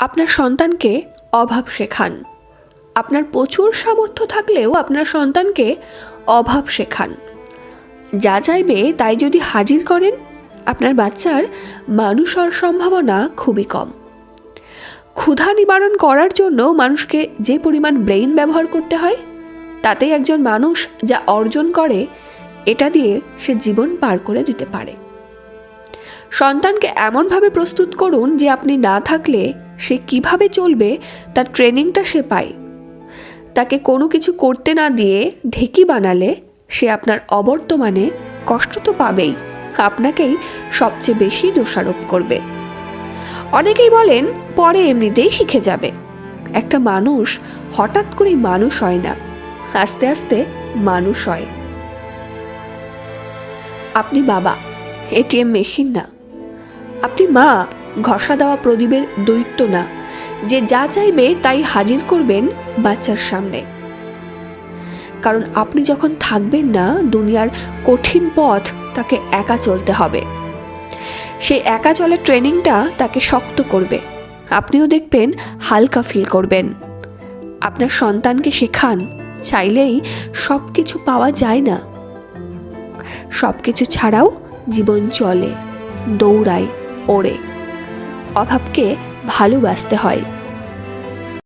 আপনার সন্তানকে অভাব শেখান। আপনার প্রচুর সামর্থ্য থাকলেও আপনার সন্তানকে অভাব শেখান। যা চাইবে তাই যদি হাজির করেন, আপনার বাচ্চার মানুষ হওয়ার সম্ভাবনা খুবই কম। ক্ষুধা নিবারণ করার জন্য মানুষকে যে পরিমাণ ব্রেইন ব্যবহার করতে হয়, তাতেই একজন মানুষ যা অর্জন করে, এটা দিয়ে সে জীবন পার করে দিতে পারে। সন্তানকে এমনভাবে প্রস্তুত করুন যে আপনি না থাকলে সে কীভাবে চলবে তার ট্রেনিংটা সে পায়। তাকে কোনো কিছু করতে না দিয়ে ঢেকি বানালে সে আপনার অবর্তমানে কষ্ট তো পাবেই, আপনাকেই সবচেয়ে বেশি দোষারোপ করবে। অনেকেই বলেন, পরে এমনিতেই শিখে যাবে। একটা মানুষ হঠাৎ করেই মানুষ হয় না, আস্তে আস্তে মানুষ হয়। আপনি বাবা এটিএম মেশিন না। আপনি মা, ঘষা দেওয়া প্রদীপের দৈত্য না। যে যা চাইবে তাই হাজির করবেন বাচ্চার সামনে। কারণ আপনি যখন থাকবেন না, দুনিয়ার কঠিন পথ তাকে একা চলতে হবে। সেই একা চলার ট্রেনিংটা তাকে শক্ত করবে। আপনিও দেখবেন হালকা ফিল করবেন। আপনার সন্তানকে শেখান, চাইলেই সব কিছু পাওয়া যায় না। সব কিছু ছাড়াও জীবন চলে, দৌড়ায়। ওড়ে। অভাবকে ভালোবাসতে হয়।